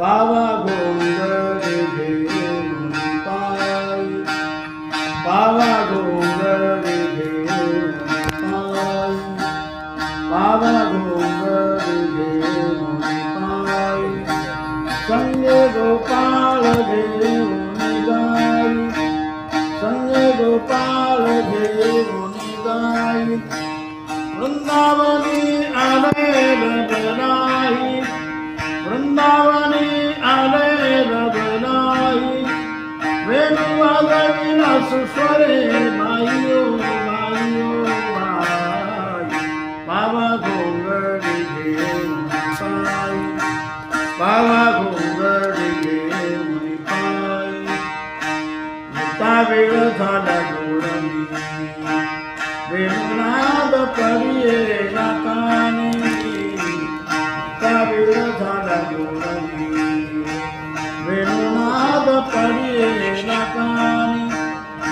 पावा गोंगडे घेऊन पाय पावा गोंगडे घेऊन पाय संगे घेऊन गाई संगे घेऊन गाई वृंदावनी आले रबलाई वृंदावनी आले रबलाई वेणू वाजविला सुस्वरे बाईओ बाईओ बाई बाबा घोंगडी घेऊन पाय बाबा घोंगडी घेऊन पाय आता वेळ झाला जोडणी वेणुनाद परिये नाकानी आता वेळ झाला जोडणी वेणुनाद परिये नाकानी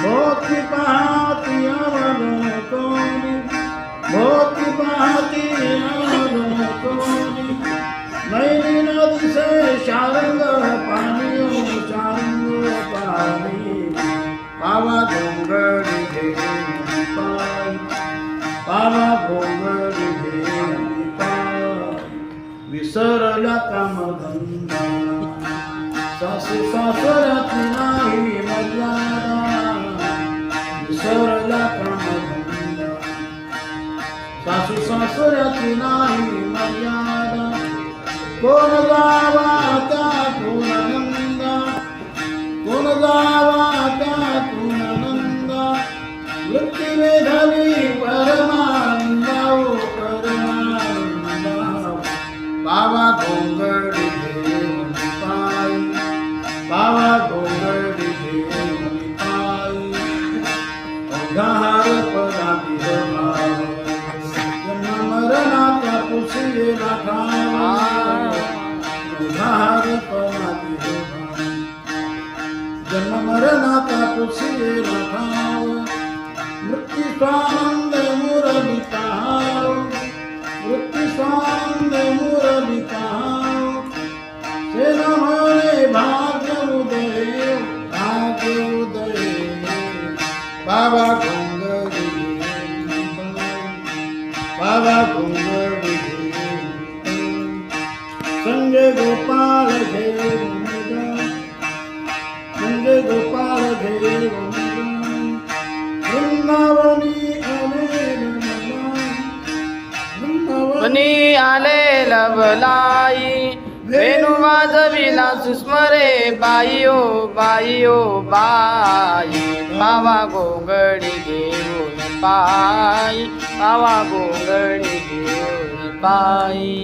भोती पाहती अवल कोणी भोती पाहती नदीसे शारंग पाणी शारंग घेऊन पाय बाबा घोंगडी घेऊन पाय विसरला कामधंदा। सासू सासऱ्याची नाही मर्यादा विसरला कामधंदा सासू सासऱ्याची नाही मर्यादा कोण जावा जन्म मरना का ठाव अवघार मृत्यु स्वानंद बाबा गोंधळी. बाबा गोंधळी. संजय गोपाल जय संजय गोपाल जय वृंदावनी वनी आले लवलाई वेणू वाजविला सुस्मरे बाई ओ बाई. ओ बा पावा गोंगडी घेऊन पायी पावा गोंगडी घेऊन पायी